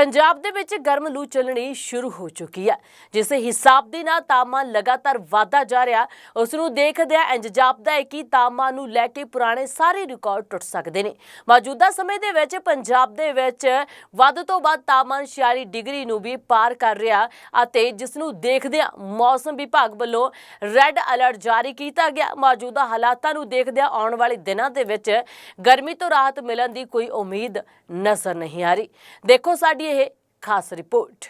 ਪੰਜਾਬ ਦੇ ਵਿੱਚ ਗਰਮ ਲੂ ਚੱਲਣੀ ਸ਼ੁਰੂ ਹੋ ਚੁੱਕੀ ਹੈ। ਜਿਸ ਹਿਸਾਬ ਦੇ ਨਾਲ ਤਾਪਮਾਨ ਲਗਾਤਾਰ ਵਧਦਾ ਜਾ ਰਿਹਾ, ਉਸ ਨੂੰ ਦੇਖਦਿਆਂ ਇੰਜ ਜਾਪਦਾ ਹੈ ਕਿ ਤਾਪਮਾਨ ਨੂੰ ਲੈ ਕੇ ਪੁਰਾਣੇ ਸਾਰੇ ਰਿਕਾਰਡ ਟੁੱਟ ਸਕਦੇ ਨੇ। ਮੌਜੂਦਾ ਸਮੇਂ ਦੇ ਵਿੱਚ ਪੰਜਾਬ ਦੇ ਵਿੱਚ ਵੱਧ ਤੋਂ ਵੱਧ ਤਾਪਮਾਨ 46 ਡਿਗਰੀ ਨੂੰ ਵੀ ਪਾਰ ਕਰ ਰਿਹਾ ਅਤੇ ਜਿਸ ਨੂੰ ਦੇਖਦਿਆਂ ਮੌਸਮ ਵਿਭਾਗ ਵੱਲੋਂ ਰੈੱਡ ਅਲਰਟ ਜਾਰੀ ਕੀਤਾ ਗਿਆ। ਮੌਜੂਦਾ ਹਾਲਾਤਾਂ ਨੂੰ ਦੇਖਦਿਆਂ ਆਉਣ ਵਾਲੇ ਦਿਨਾਂ ਦੇ ਵਿੱਚ ਗਰਮੀ ਤੋਂ ਰਾਹਤ ਮਿਲਣ ਦੀ ਕੋਈ ਉਮੀਦ ਨਜ਼ਰ ਨਹੀਂ ਆ ਰਹੀ। ਦੇਖੋ ਸਾਡੀ ਇਹ ਖਾਸ ਰਿਪੋਰਟ।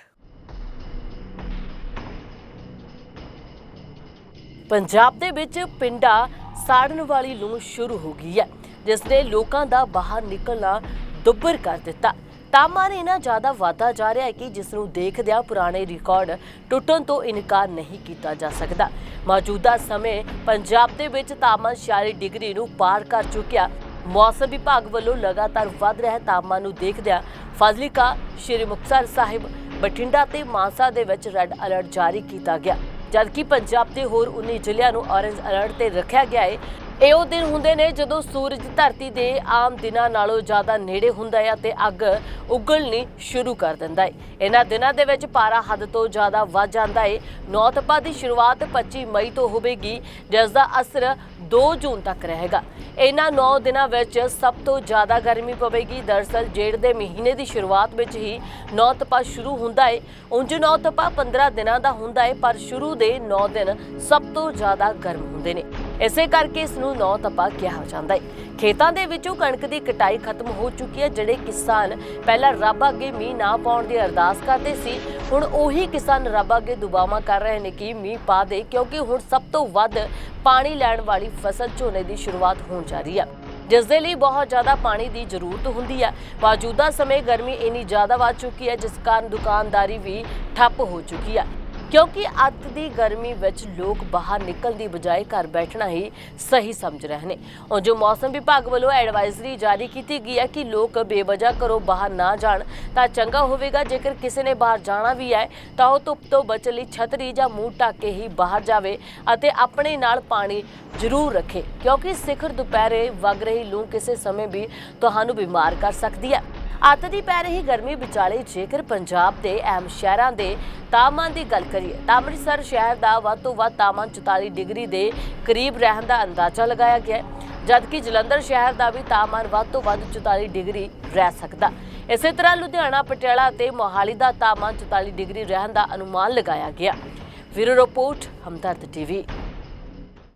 ਪੰਜਾਬ ਦੇ ਵਿੱਚ ਪਿੰਡਾਂ ਸਾੜਨ ਵਾਲੀ ਲੂ ਸ਼ੁਰੂ ਹੋ ਗਈ ਹੈ, ਜਿਸ ਨੇ ਲੋਕਾਂ ਦਾ ਬਾਹਰ ਨਿਕਲਣਾ ਦੁੱਬਰ ਕਰ ਦਿੱਤਾ। ਤਾਪਮਾਨ ਇੰਨਾ ਜ਼ਿਆਦਾ ਵਾਧਾ ਜਾ ਰਿਹਾ ਹੈ ਕਿ ਜਿਸ ਨੂੰ ਦੇਖਦਿਆਂ ਪੁਰਾਣੇ ਰਿਕਾਰਡ ਟੁੱਟਣ ਤੋਂ ਇਨਕਾਰ ਨਹੀਂ ਕੀਤਾ ਜਾ ਸਕਦਾ। ਮੌਜੂਦਾ ਸਮੇਂ ਪੰਜਾਬ ਦੇ ਵਿੱਚ ਤਾਪਮਾਨ 46 ਡਿਗਰੀ ਨੂੰ ਪਾਰ ਕਰ ਚੁੱਕਿਆ। ਮੌਸਮ ਵਿਭਾਗ ਵੱਲੋਂ ਲਗਾਤਾਰ ਵੱਧ ਰਿਹਾ ਤਾਪਮਾਨ ਨੂੰ ਦੇਖਦਿਆਂ ਫਾਜ਼ਿਲਕਾ, ਸ਼੍ਰੀ ਮੁਕਤਸਰ ਸਾਹਿਬ, ਬਠਿੰਡਾ ਤੇ ਮਾਨਸਾ ਦੇ ਵਿੱਚ ਰੈੱਡ ਅਲਰਟ ਜਾਰੀ ਕੀਤਾ ਗਿਆ। ਜਦਕਿ ਪੰਜਾਬ ਦੇ ਹੋਰ 19 ਜ਼ਿਲ੍ਹਿਆਂ ਨੂੰ ਔਰੰਜ ਅਲਰਟ ਤੇ ਰੱਖਿਆ ਗਿਆ ਹੈ ਇਹ ਉਹ ਦਿਨ ਹੁੰਦੇ ਨੇ ਜਦੋਂ ਸੂਰਜ ਧਰਤੀ ਦੇ ਆਮ ਦਿਨਾਂ ਨਾਲੋਂ ਜ਼ਿਆਦਾ ਨੇੜੇ ਹੁੰਦਾ ਹੈ ਅਤੇ ਅੱਗ ਉਗਲਣੀ ਸ਼ੁਰੂ ਕਰ ਦਿੰਦਾ ਹੈ। ਇਹਨਾਂ ਦਿਨਾਂ ਦੇ ਵਿੱਚ ਪਾਰਾ ਹੱਦ ਤੋਂ ਜ਼ਿਆਦਾ ਵੱਧ ਜਾਂਦਾ ਹੈ। ਨੌਤਪਾ ਦੀ ਸ਼ੁਰੂਆਤ 25 ਮਈ ਤੋਂ ਹੋਵੇਗੀ, ਜਿਸ ਦਾ ਅਸਰ 2 ਜੂਨ ਤੱਕ ਰਹੇਗਾ। ਇਹਨਾਂ 9 ਦਿਨਾਂ ਵਿੱਚ ਸਭ ਤੋਂ ਜ਼ਿਆਦਾ ਗਰਮੀ ਪਵੇਗੀ। ਦਰਸਲ ਜੇੜ ਦੇ ਮਹੀਨੇ ਦੀ ਸ਼ੁਰੂਆਤ ਵਿੱਚ ਹੀ ਨੌਤਪਾ ਸ਼ੁਰੂ ਹੁੰਦਾ ਹੈ। ਉਂਝ ਨੌਤਪਾ 15 ਦਿਨਾਂ ਦਾ ਹੁੰਦਾ ਹੈ, ਪਰ ਸ਼ੁਰੂ ਦੇ 9 ਦਿਨ ਸਭ ਤੋਂ ਜ਼ਿਆਦਾ ਗਰਮ ਹੁੰਦੇ ਨੇ। ਇਸੇ ਕਰਕੇ ਇਸ ਨੂੰ ਨੌ ਤਪਾ ਕਿਹਾ ਜਾਂਦਾ ਹੈ। ਖੇਤਾਂ ਦੇ ਵਿੱਚੋਂ ਕਣਕ ਦੀ ਕਟਾਈ ਖਤਮ ਹੋ ਚੁੱਕੀ ਹੈ, ਜਿਹੜੇ ਕਿਸਾਨ ਪਹਿਲਾਂ ਰੱਬ ਅੱਗੇ ਮੀਂਹ ਨਾ ਪਾਉਣ ਦੀ ਅਰਦਾਸ ਕਰਦੇ ਸੀ, ਹੁਣ ਉਹੀ ਕਿਸਾਨ ਰੱਬ ਅੱਗੇ ਦੁਆਵਾਂ ਕਰ ਰਹੇ ਨੇ ਕਿ ਮੀਂਹ ਪਾ ਦੇ, ਕਿਉਂਕਿ ਹੁਣ ਸਭ ਤੋਂ ਵੱਧ ਪਾਣੀ ਲੈਣ ਵਾਲੀ ਫਸਲ ਝੋਨੇ ਦੀ ਸ਼ੁਰੂਆਤ ਹੋਣ ਜਾ ਰਹੀ ਹੈ। ਜਿਸ ਦੇ ਲਈ ਬਹੁਤ ਜ਼ਿਆਦਾ ਪਾਣੀ ਦੀ ਜ਼ਰੂਰਤ ਹੁੰਦੀ ਹੈ। ਮੌਜੂਦਾ ਸਮੇਂ ਗਰਮੀ ਇੰਨੀ ਜ਼ਿਆਦਾ ਵੱਧ ਚੁੱਕੀ ਹੈ, ਜਿਸ ਕਾਰਨ ਦੁਕਾਨਦਾਰੀ ਵੀ ਠੱਪ ਹੋ ਚੁੱਕੀ ਹੈ। ਕਿਉਂਕਿ ਅੱਤ ਦੀ ਗਰਮੀ ਵਿੱਚ ਲੋਕ ਬਾਹਰ ਨਿਕਲਣ ਦੀ ਬਜਾਏ ਘਰ ਬੈਠਣਾ ਹੀ ਸਹੀ ਸਮਝ ਰਹੇ ਨੇ। ਉਹ ਜੋ ਮੌਸਮ ਵਿਭਾਗ ਵੱਲੋਂ ਐਡਵਾਈਜ਼ਰੀ ਜਾਰੀ ਕੀਤੀ ਗਈ ਹੈ ਕਿ ਲੋਕ ਬੇਵਜ੍ਹਾ ਘਰੋਂ ਬਾਹਰ ਨਾ ਜਾਣ, ਤਾਂ ਚੰਗਾ ਹੋਵੇਗਾ ਜੇਕਰ ਕਿਸੇ ਨੇ ਬਾਹਰ ਜਾਣਾ ਵੀ ਹੈ, ਤਾਂ ਉਹ ਧੁੱਪ ਤੋਂ ਬਚਣ ਲਈ ਛਤਰੀ ਜਾਂ ਮੂੰਹ ਢੱਕ ਕੇ ਹੀ ਬਾਹਰ ਜਾਵੇ ਅਤੇ ਆਪਣੇ ਨਾਲ ਪਾਣੀ ਜ਼ਰੂਰ ਰੱਖੇ, ਕਿਉਂਕਿ ਸਿਖਰ ਦੁਪਹਿਰੇ ਵਗ ਰਹੀ ਲੂ ਕਿਸੇ ਸਮੇਂ ਵੀ ਤੁਹਾਨੂੰ ਬਿਮਾਰ ਕਰ ਸਕਦੀ ਹੈ। ਅੱਤ ਦੀ ਪੈ ਰਹੀ ਗਰਮੀ ਵਿਚਾਲੇ ਜੇਕਰ ਪੰਜਾਬ ਦੇ ਅਹਿਮ ਸ਼ਹਿਰਾਂ ਦੇ ਤਾਪਮਾਨ ਦੀ ਗੱਲ ਕਰੀਏ ਤਾਂ ਅੰਮ੍ਰਿਤਸਰ ਸ਼ਹਿਰ ਦਾ ਵੱਧ ਤੋਂ ਵੱਧ ਤਾਪਮਾਨ 44 ਡਿਗਰੀ ਦੇ ਕਰੀਬ ਰਹਿਣ ਦਾ ਅੰਦਾਜ਼ਾ ਲਗਾਇਆ ਗਿਆ ਹੈ, ਜਦਕਿ ਜਲੰਧਰ ਸ਼ਹਿਰ ਦਾ ਵੀ ਤਾਪਮਾਨ ਵੱਧ ਤੋਂ ਵੱਧ 44 ਡਿਗਰੀ ਰਹਿ ਸਕਦਾ। ਇਸੇ ਤਰ੍ਹਾਂ ਲੁਧਿਆਣਾ, ਪਟਿਆਲਾ ਅਤੇ ਮੋਹਾਲੀ ਦਾ ਤਾਪਮਾਨ 44 ਡਿਗਰੀ ਰਹਿਣ ਦਾ ਅਨੁਮਾਨ ਲਗਾਇਆ ਗਿਆ। ਵੀਰੋ ਰਿਪੋਰਟ, ਹਮਦਰਦ ਟੀਵੀ।